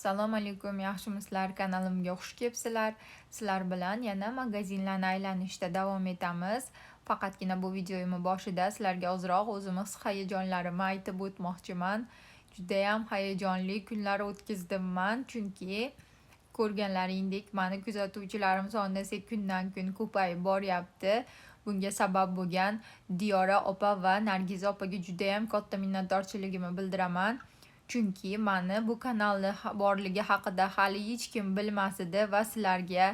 assalomu alaykum yaxshimisizlar kanalimga xush kelibsizlar. Sizlar bilan yana magazinlarni aylanishda davom etamiz. Faqatgina bu videoyimni boshida sizlarga ozroq o'zimiz hayajonlarimni aytib o'tmoqchiman. Judayam hayajonli kunlar o'tkazdim man chunki ko'rganlaringdek mani kuzatuvchilarim soni esa kundan kun ko'payib boryapti. Bunga sabab bo'lgan diyora opa va nargiza opaga judayam katta minnatdorchiligimni bildiraman chunki mani bu kanalni borligi haqida hali hech kim bilmas edi va sizlarga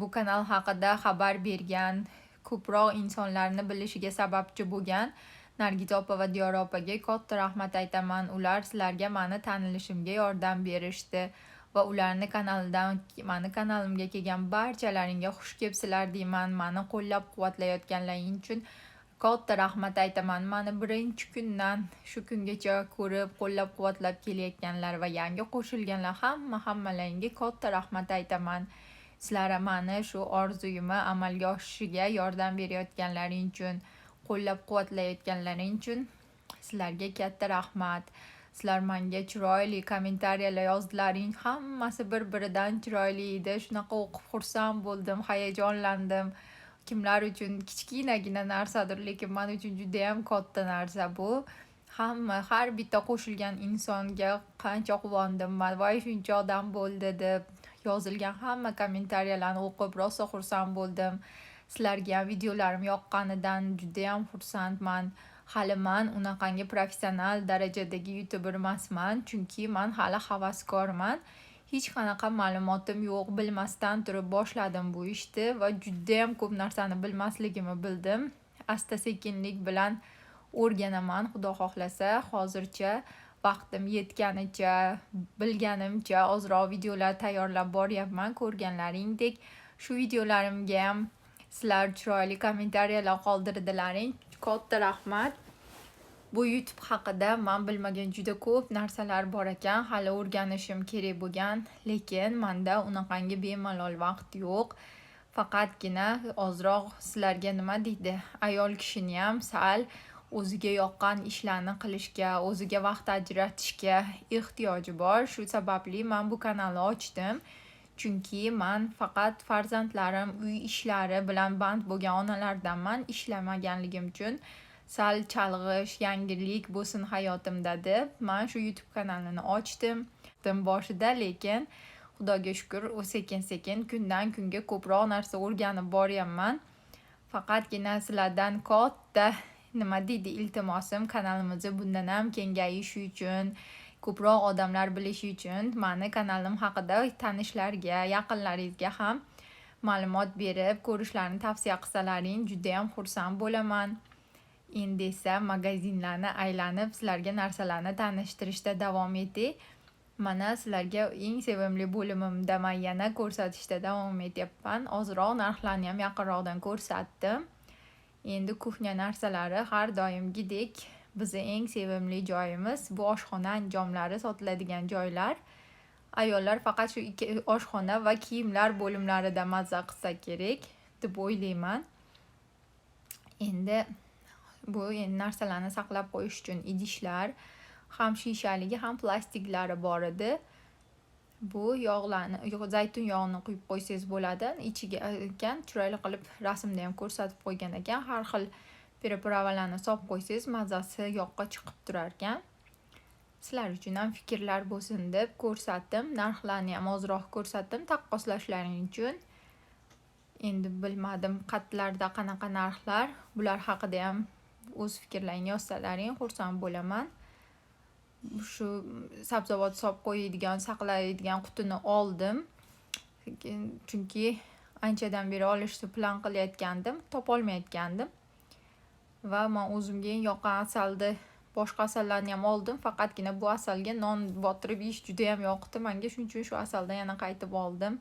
bu kanal haqida xabar bergan ko'proq insonlarni bilishiga sababchi bo'lgan nargiza opa va diyora opaga katta rahmat aytaman. Ular sizlarga mani tanilishimga yordam berishdi va ularni kanalidan mani kanalimga kelgan barchalaringga xush kelibsizlar deyman. Mani qo'llab quvvatlayotganlaring uchun katta rahmat aytaman. Mani birinchi kundan shu kungacha ko'rib qo'llab quvvatlab kelayotganlar va yangi qo'shilganlar hamma hammalaringga katta rahmat aytaman. Sizlar mani shu orzuyimni amalga oshishiga yordam berayotganlaring uchun qo'llab quvvatlayotganlaring uchun sizlarga katta rahmat. Sizlar menga chiroyli kommentariyalar yozdilaring hammasi bir biridan chiroyli edi. Shunaqa o'qib xursand bo'ldim hayajonlandim. Kimlar uchun kichkinagina narsadir lekin man uchun judayam katta narsa bu. Hamma har bitta qo'shilgan insonga qancha quvondim man voy shuncha odam bo'ldi deb yozilgan hamma kommentariyalarni o'qib rosa xursand bo'ldim. Sizlarga ham videolarim yoqqanidan judayam xursandman hali man unaqangi professional darajadagi youtuber emasman chunki man hali havaskorman hech qanaqa ma'lumotim yo'q bilmasdan turib boshladim bu ishni va judayam ko'p narsani bilmasligimni bildim. Asta sekinlik bilan o'rganaman xudo xohlasa hozircha vaqtim yetganicha bilganimcha ozroq videolar tayyorlab boryapman ko'rganlaringdek. Shu videolarimga ham sizlar chiroyli kommentariyalar qoldirdilaring. Katta rahmat. Bu youtube haqida man bilmagan juda ko'p narsalar bor ekan. Hali o'rganishim kerak bo'lgan lekin manda unaqangi bemalol vaqt yo'q. Faqatgina ozroq sizlarga nima deydi? Ayol kishini ham sal o'ziga yoqqan ishlarni qilishga o'ziga vaqt ajratishga ehtiyoji bor. Shu sababli man bu kanalni ochdim. Chunki man faqat farzandlarim uy ishlari bilan band bo'lgan onalardanman. Ishlamaganligim uchun sal chalg'ish yangilik bo'lsin hayotimda deb man shu youtube kanalini ochdim. Boshida lekin xudoga shukur u sekin sekin kundan kunga ko'proq narsa o'rganib boryapman. Faqatgina sizlardan katta nima deydi iltimosim kanalimizni bundan ham kengayishi uchun ko'proq odamlar bilishi uchun mani kanalim haqida tanishlarga yaqinlaringizga ham ma'lumot berib ko'rishlarini tavsiya qilsalaring judayam xursand bo'laman. Endi esa magazinlarni aylanib sizlarga narsalarni tanishtirishda davom etdik mana sizlarga eng sevimli bo'limimda man yana ko'rsatishda davom etyapman. Ozroq narxlarni ham yaqinroqdan ko'rsatdim. Endi kuxnya narsalari har doimgidek bizni eng sevimli joyimiz. Bu oshxona anjomlari sotiladigan joylar. Ayollar faqat shu ikki oshxona va kiyimlar bo'limlarida mazza qilsa kerak deb o'ylayman. Endi bu endi narsalarni saqlab qo'yish uchun idishlar ham shishaligi ham plastiklari bor edi. Bu yog'larni zaytun yog'ini quyib qo'ysangiz bo'ladi. Ichiga e, ekan chiroyli qilib rasmda ham ko'rsatib qo'ygan ekan. Har xil переправаlarni solib qo'ysangiz mazasi yoqqa chiqib turar ekan. Sizlar uchun ham fikrlar bo'lsin deb ko'rsatdim. Narxlarni ham ozroq ko'rsatdim taqqoslashlaring uchun. Endi bilmadim qatlarda qanaqa narxlar. Bular haqida ham o'z fikrlaringni yozsalaring xursand bo'laman. Shu sabzavot solib qo'yadigan saqlaydigan qutini oldim. Chunki anchadan beri olishni plan qilayotgandim topolmayotgandim va man o'zimga eng yoqqan asalni boshqa asallarni ham oldim faqatgina bu asalga non botirib yeyish judayam yoqdi. Manga shuning uchun shu asaldan yana qaytib oldim.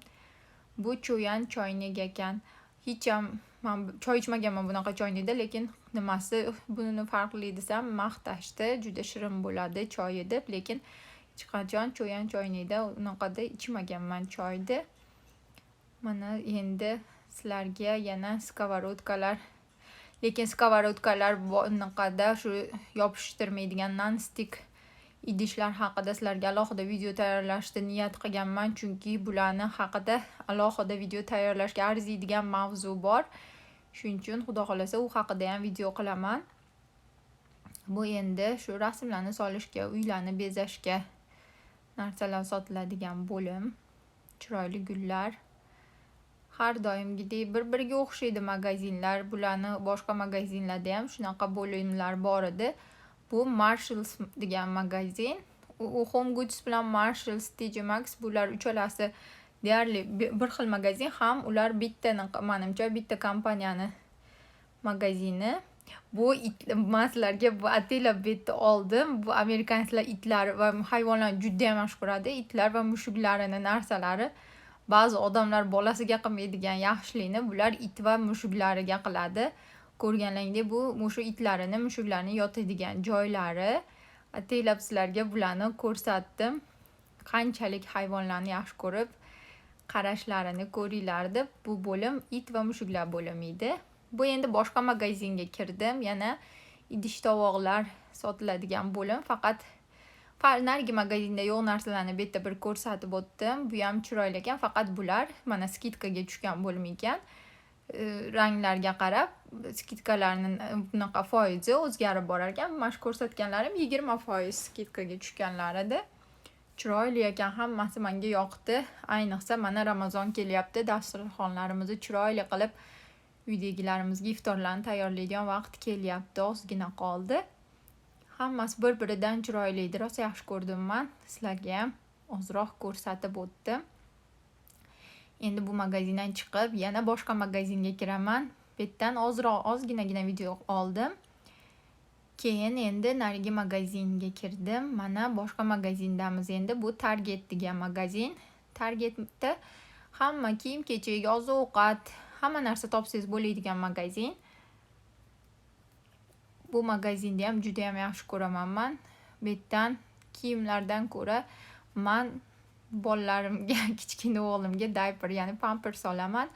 Bu cho'yan choynak ekan. hech ham man choy ichmaganman bunaqa choynakda lekin nimasi buni farqli desam maqtashdi juda shirin bo'ladi choyi deb lekin hech qachon cho'yan choynakda unaqada ichmaganman choyni mana endi sizlarga yana skоворodkalar lekin skоворodkalar bunaqada shu yopishtirmaydigan non stik idishlar haqida sizlarga alohida video tayyorlashni niyat qilganman. Chunki bularni haqida alohida video tayyorlashga arziydigan mavzu bor. Shuning uchun xudo xohlasa u haqida ham video qilaman. Bu endi shu rasmlarni solishga uylarni bezashga narsalar sotiladigan bo'lim. Chiroyli gullar. Har doimgidek bir biriga o'xshaydi magazinlar. Bularni boshqa magazinlarda ham shunaqa bo'limlar bor edi. Bu marshalls degan magazin. U home goods bilan marshalls tj max bular uchalasi deyarli bir xil magazin ham ular bittani manimcha bitta kompaniyani magazini. Bu it man sizlarga bu ataylab betni oldim. Bu amerikansklar itlar va hayvonlarni judayam yaxshi ko'radi itlar va mushuklarini narsalari. Ba'zi odamlar bolasiga qilmaydigan yaxshilikni bular it va mushuklariga qiladi. Ko'rganlaringdek bu mushu itlarini mushuklarni yotadigan joylari ataylab sizlarga bularni ko'rsatdim. Qanchalik hayvonlarni yaxshi ko'rib qarashlarini ko'ringlar deb bu bo'lim it va mushuklar bo'limi edi. Bu endi boshqa magazinga kirdim. Yana idish tovoqlar sotiladigan bo'lim. Faqat narigi magazinda yo'q narsalarni bu yerda bir ko'rsatib o'tdim. Bu ham chiroyli ekan. Faqat bular mana skidkaga tushgan bo'lim ekan. Ranglarga qarab skidkalarni e, bunaqa foizi o'zgarib borar ekan mana shu ko'rsatganlarim yigirma foiz skidkaga tushganlar edi chiroyli ekan hammasi manga yoqdi. Ayniqsa mana ramazon kelyapti. Dasturxonlarimizni chiroyli qilib uydagilarimizga iftorlarni tayyorlaydigan vaqt kelyapti. Ozgina qoldi. Hammasi bir biridan chiroyli edi rosa yaxshi ko'rdim man. Sizlarga ham ozroq ko'rsatib o'tdim. Endi bu magazindan chiqib yana boshqa magazinga kiraman bu yerdan ozroq ozginagina video oldim keyin endi narigi magazinga kirdim mana boshqa magazindamiz endi bu target degan magazin. Targetda hamma kiyim kechak oziq ovqat hamma narsa topsangiz bo'ladigan magazin. Bu magazinni ham juda yam yaxshi ko'raman man bu yerdan kiyimlardan ko'ra man bolalarimga kichkina o'g'limga dayper ya'ni pampers olaman.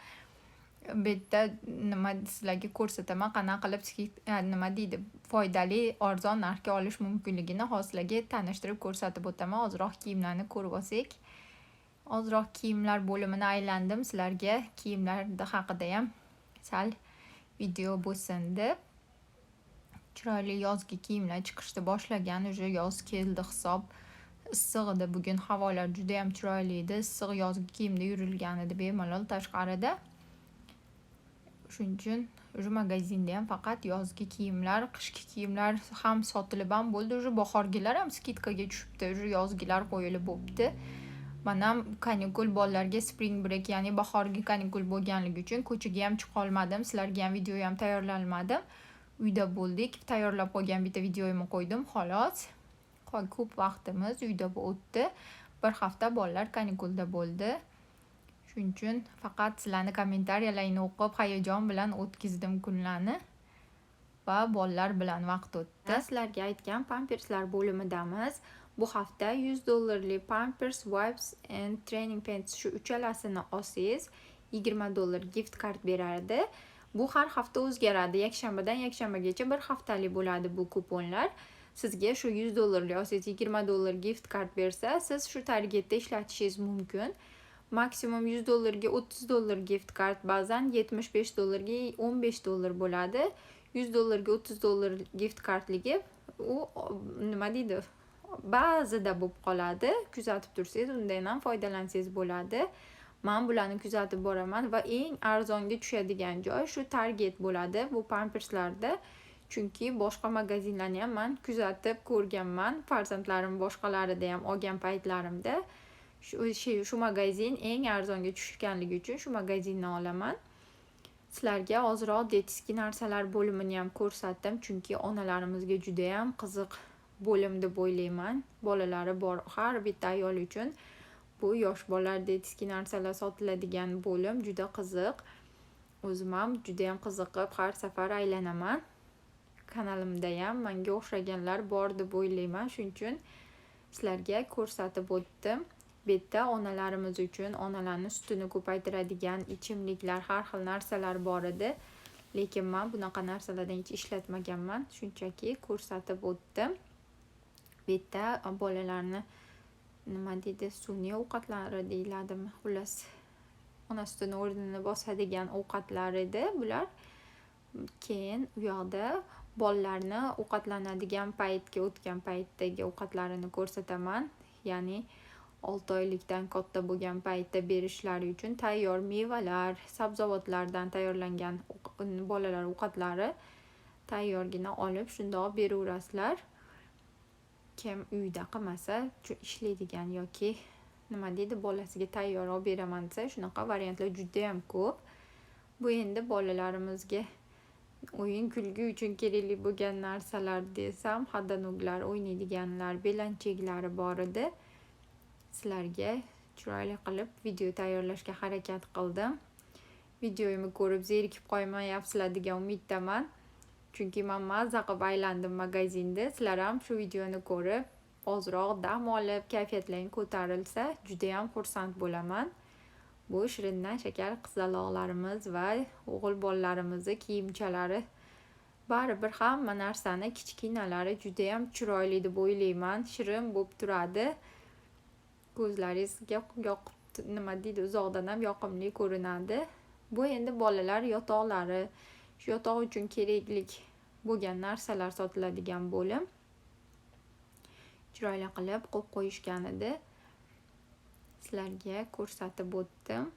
Bu yerda nima sizlarga ko'rsataman qanaqa qilib e, nima deydi foydali arzon narxga olish mumkinligini hozir sizlarga tanishtirib ko'rsatib o'taman. Ozroq kiyimlarni ko'rib olsak. Ozroq kiyimlar bo'limini aylandim. Sizlarga kiyimlar haqida ham sal video bo'lsin deb. Chiroyli yozgi kiyimlar chiqishni boshlagan уже yoz keldi hisob. issiq edi bugun havolar juda yam chiroyli edi issiq yozgi kiyimda yurilgan edi bemalol tashqarida shuning uchun уже magazinda ham faqat yozgi kiyimlar qishki kiyimlar ham sotilib ham bo'ldi уже bahorgilar ham skidkaga tushibdi уже yozgilar qo'yilib bo'libdi man ham kanikul bolalarga spring break ya'ni bahorgi kanikul bo'lganligi uchun ko'chaga ham chiqolmadim sizlarga ham video ham tayyorlolmadim uyda bo'ldik tayyorlab qo'ygan bitta videoyimni qo'ydim xolos Ko'p vaqtimiz uyda o'tdi. Bir hafta bolalar kanikulda bo'ldi. Shuning uchun faqat sizlarni kommentariyalaringni o'qib hayajon bilan o'tkazdim kunlarni va bolalar bilan vaqt o'tdi. Sizlarga aytgan pamperslar bo'limidamiz. Bu hafta 100 dollarlik pampers wipes and training pants shu uchalasini olsangiz 20 dollar gift kart berardi bu har hafta o'zgaradi. Yakshanbadan yakshanbagacha bir haftalik bo'ladi bu kuponlar. Sizga shu 100 dollarlik olsangiz 20 dollar gift kart bersa siz shu targetda ishlatishingiz mumkin maksimum 100 dollarga 30 dollar gift kart ba'zan 75 dollarga 15 dollar bo'ladi 100 dollarga 30 dollar gift kartligi u nima deydi ba'zida bo'lib qoladi. Kuzatib tursangiz undan ham foydalansangiz bo'ladi man bularni kuzatib boraman va eng arzonga tushadigan joy shu target bo'ladi bu pamperslarda chunki boshqa magazinlarni ham man kuzatib ko'rganman farzandlarim boshqalarida ham olgan paytlarimda shu shu magazin eng arzonga tushganligi uchun shu magazindan olaman sizlarga ozroq detiskiy narsalar bo'limini ham ko'rsatdim chunki onalarimizga judayam qiziq bo'lim deb o'ylayman. Bolalari bor har bitta ayol uchun bu yosh bolalar detiskiy narsalar sotiladigan bo'lim juda qiziq. O'zim ham judayam qiziqib har safar aylanaman kanalimda ham manga o'xshaganlar bor deb o'ylayman. Shuning uchun sizlarga ko'rsatib o'tdim. Bu yerda onalarimiz uchun onalarni sutini ko'paytiradigan ichimliklar har xil narsalar bor edi. Lekin man bunaqa narsalardan hech ishlatmaganman. Shunchaki ko'rsatib o'tdim. Bu yerda bolalarni nima deydi sun'iy ovqatlari deyiladimi? Xullas ona sutini o'rnini bosadigan ovqatlar edi bular. Keyin u yoqda bolalarni ovqatlanadigan paytga o'tgan paytdagi ovqatlarini ko'rsataman. Ya'ni olti oylikdan katta bo'lgan paytda berishlari uchun tayyor mevalar sabzavotlardan tayyorlangan bolalar ovqatlari tayyorgina olib shundoq beraverasizlar. Kim uyda qilmasa ishlaydigan yoki nima deydi bolasiga tayyor olib beraman desa shunaqa variantlar judayam ko'p. Bu endi bolalarimizga o'yin kulgi uchun kerakli bo'lgan narsalar desam haddanuglar o'ynaydiganlar belanchaklari bor edi sizlarga chiroyli qilib video tayyorlashga harakat qildim videomni ko'rib zerikib qolmayapsizlar degan umiddaman chunki man. Mazza qilib aylandim magazinda sizlar ham shu videoni ko'rib ozroq dam olib kayfiyatlaring ko'tarilsa judayam xursand bo'laman. Bu shirindan shakar qizaloqlarimiz va o'g'il bolalarimizni kiyimchalari baribir hamma narsani kichkinalari judayam chiroyli deb o'ylayman shirin bo'lib turadi ko'zlaringizga yoqib nima deydi uzoqdan ham yoqimli ko'rinadi bu endi bolalar yotoqlari shu yotoq uchun kerakli bo'lgan narsalar sotiladigan bo'lim chiroyli qilib qo'yib qo'yishgan edi sizlarga ko'rsatib o'tdim.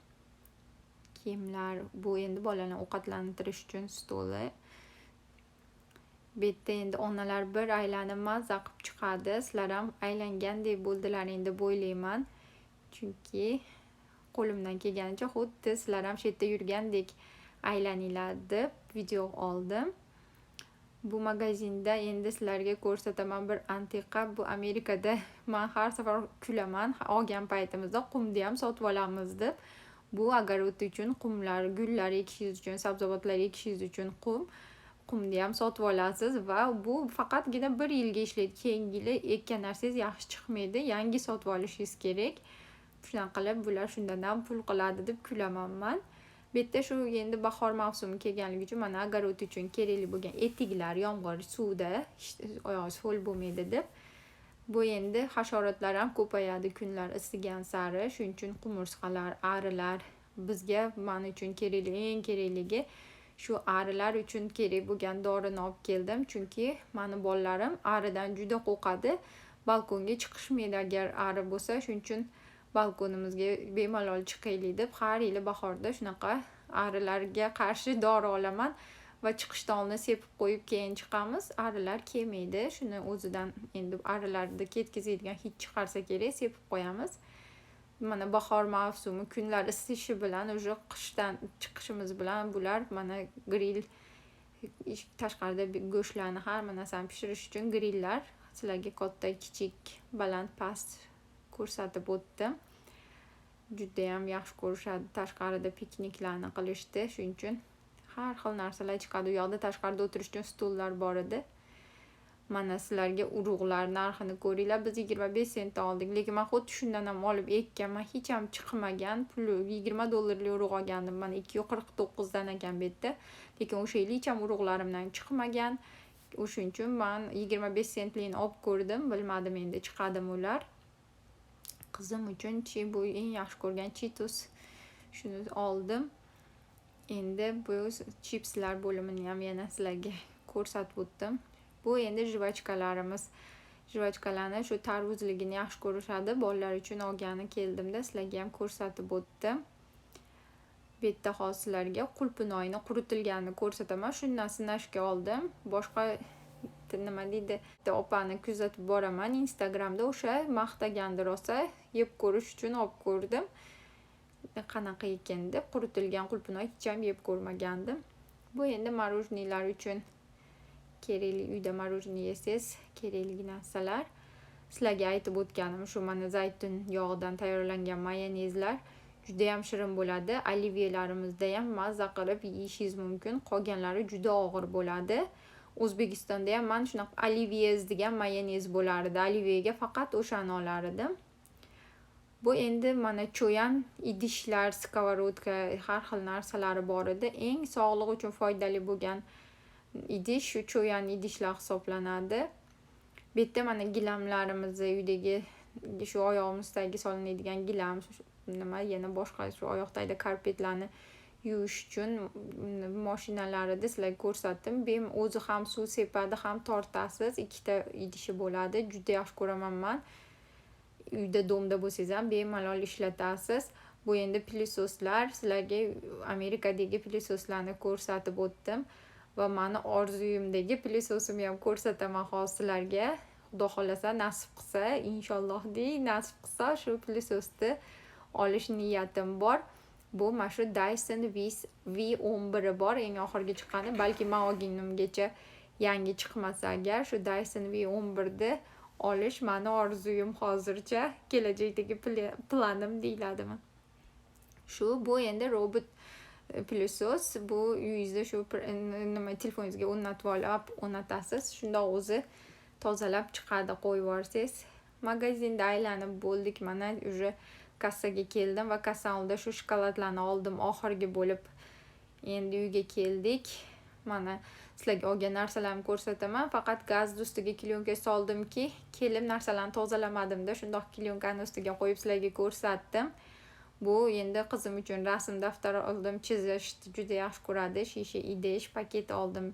Kiyimlar bu endi bolalarni ovqatlantirish uchun stoli. Bu yerda endi onalar bir aylanib mazza qilib chiqadi. Sizlar ham aylangandek bo'ldilaring deb o'ylayman. Chunki qo'limdan kelganicha xuddi sizlar ham shu yerda yurgandek aylaninglar deb video oldim bu magazinda endi sizlarga ko'rsataman bir antiqa bu amerikada man har safar kulaman olgan paytimizda qumni ham sotib olamiz deb bu огород uchun qumlar gullar ekishingiz uchun sabzavotlar ekishingiz uchun qum qumni ham sotib olasiz va bu faqatgina bir yilga ishlaydi keyingi yili ekkan narsangiz yaxshi chiqmaydi yangi sotib olishingiz kerak shunaqa qilib bular shundan ham pul qiladi deb kulaman man bu yerda shu endi bahor mavsumi kelganligi uchun mana огород uchun kerakli bo'lgan etiklar yomg'ir suvda oyog'ingiz ho'l bo'lmaydi deb bu endi hasharotlar ham ko'payadi kunlar isigan sari shuning uchun qumursqalar arilar bizga man uchun kerakli eng kerakligi shu arilar uchun kerak bo'lgan dorini olib keldim chunki mani bolalarim aridan juda qo'rqadi balkonga chiqishmaydi agar ari bo'lsa shuning uchun balkonimizga bemalol chiqaylik deb har yili bahorda shunaqa arilarga qarshi dori olaman va chiqishdan oldin sepib qo'yib keyin chiqamiz arilar kelmaydi shuni o'zidan endi arilarni ketkazadigan hid chiqarsa kerak sepib qo'yamiz mana bahor mavsumi kunlar isishi bilan уже qishdan chiqishimiz bilan bular mana grill tashqarida go'shtlarni hamma narsani pishirish uchun grilllar sizlarga katta kichik baland past ko'rsatib o'tdim judayam yaxshi ko'rishadi. Tashqarida pikniklarni qilishdi shuning uchun har xil narsalar chiqadi. U yoqda tashqarida o'tirish uchun stullar bor edi. Mana sizlarga urug'lar narxini ko'ringlar. Biz yigirma besh sentdan oldik. Lekin man xuddi shundan ham olib ekkanman hech ham chiqmagan puli yigirma dollarli urug' olgandim. Mana ikki yuz qirq to'qqizdan ekan bu yerda lekin o'sha yili hech ham urug'larimdan chiqmagan. O'shaning uchun man yigirma besh sentligini olib ko'rdim. Bilmadim endi chiqadimi ular. Qizim uchun chi bu eng yaxshi ko'rgan chitos shuni oldim. Endi bu chipslar bo'limini ham yana sizlarga ko'rsatib o'tdim. Bu endi jvachkalarimiz jvachkalarni shu tarvuzligini yaxshi ko'rishadi. Bolalar uchun olgani keldimda sizlarga ham ko'rsatib o'tdim. Bu yerda hozir sizlarga qulpinoyni quritilganini ko'rsataman. Shundan sinashga oldim. Boshqa nima deydi opani kuzatib boraman instagramda o'sha maqtagandi rosa yeb ko'rish uchun olib ko'rdim qanaqa ekan deb quritilgan qulpinoy hech ham yeb ko'rmagandim bu endi morоженныйlar uchun kerakli uyda morоженое yesangiz kerakli narsalar sizlarga aytib o'tganim shu mana zaytun yog'idan tayyorlangan mayonezlar judayam shirin bo'ladi oliviyelarimizda ham mazza qilib yeyishingiz mumkin qolganlari juda og'ir bo'ladi O'zbekistonda ham mana shunaqa oliviyez degan mayonez bo'lardi. Oliviyega faqat o'shani olar edim bu endi mana cho'yan idishlar skоворodka har xil narsalari bor edi. Eng sog'liq uchun foydali bo'lgan idish shu cho'yan idishlar hisoblanadi. Bu yerda mana gilamlarimizni uydagi shu oyog'imizdagi solinadigan gilam nima yana boshqa shu oyoqdagi karpetlarni yuvish uchun mm, mashinalarida sizlarga ko'rsatdim. Bem o'zi ham suv sepadi ham tortasiz. Ikkita idishi bo'ladi. Juda yaxshi ko'raman man. Uyda domda bo'lsangiz ham bemalol ishlatasiz. Bu endi pilisoslar sizlarga amerikadagi pilisoslarni ko'rsatib o'tdim va mani orzuyimdagi pilisosimni ham ko'rsataman hozir sizlarga. Xudo xohlasa nasib qilsa inshaalloh deng nasib qilsa shu pilisosni olish niyatim bor. bu mana shu dyson v o'n biri bor eng oxirgi chiqqani balki man olgunimgacha yangi chiqmasa agar shu dyson v o'n birni olish mani orzuyim hozircha kelajakdagi planim deyiladimi shu bu endi robot plyusos bu uyingizda shu nima telefoningizga o'rnatib olib o'rnatasiz shundoq o'zi tozalab chiqadi qo'yib yuborsangiz magazinda aylanib bo'ldik mana уже kassaga keldim va kassa oldida shu shokoladlarni oldim oxirgi bo'lib endi uyga keldik. Mana sizlarga olgan narsalarimni ko'rsataman. Faqat gazni ustiga klyonka soldimki kelib narsalarni tozalamadimda shundoq klyonkani ustiga qo'yib sizlarga ko'rsatdim. Bu endi qizim uchun rasm daftari oldim chizishni juda yaxshi ko'radi. Shisha idish paket oldim.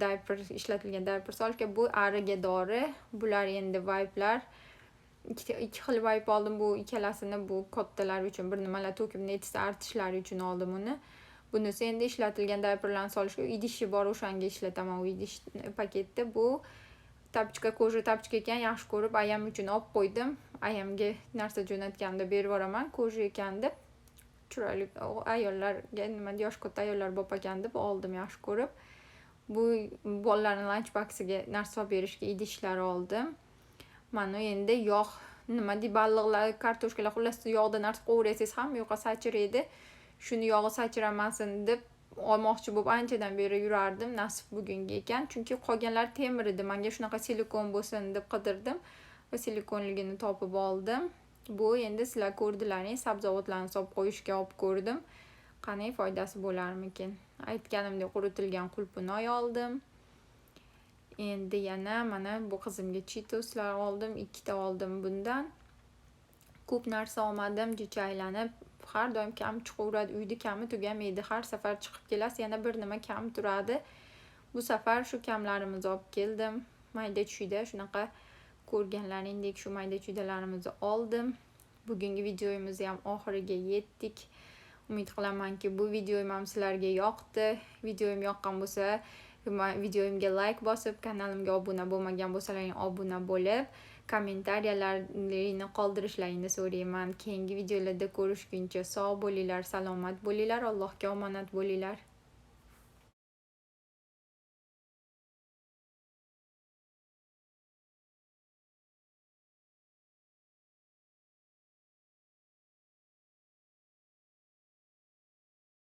Dayper ishlatilgan dayper solishga. Bu ariga dori. Bular endi vayplar ikki xil vayp oldim bu ikkalasini bu kattalar uchun bir nimalar to'kib netsa artishlari uchun oldim uni bunisi endi ishlatilgan dayperlarni solishga idishi bor o'shanga ishlataman u idish paketda bu tapochka koja tapochka ekan yaxshi ko'rib ayam uchun olib qo'ydim ayamga narsa jo'natganimda berib yuboraman koja ekan deb chiroyli ayollarga nima yosh katta ayollar bop ekan deb oldim yaxshi ko'rib bu bolalarni lanch boksiga narsa solib berishga idishlar oldim mana endi yog' nima deydi balliqlar kartoshkalar xullas yog'da narsa qovurasangiz ham yo'qqa sachraydi shuni yog'i sachramasin deb olmoqchi bo'lib anchadan beri yurardim nasib bugungi ekan chunki qolganlari temir edi manga shunaqa silikon bo'lsin deb qidirdim va silikonligini topib oldim bu endi sizlar ko'rdilaring sabzavotlarni solib qo'yishga olib ko'rdim qanday foydasi bo'larmikin aytganimdek quritilgan qulupnoy oldim endi yana mana bu qizimga chitoslar oldim ikkita oldim bundan. Ko'p narsa olmadim jicha aylanib har doim kam chiqaveradi uyni kami tugamaydi har safar chiqib kelasiz yana bir nima kam turadi. Bu safar shu kamlarimizni olib keldim. Mayda chuyda shunaqa ko'rganlaringdek shu mayda chuydalarimizni oldim. Bugungi videomizni ham oxiriga yetdik. Umid qilamanki bu videom ham sizlarga yoqdi. Videom yoqqan bo'lsa videomga like bosib kanalimga obuna bo'lmagan bo'lsalaring obuna bo'lib kommentariyalaringni qoldirishlaringni so'rayman keyingi videolarda ko'rishguncha sog' bo'linglar salomat bo'linglar allohga omonat bo'linglar.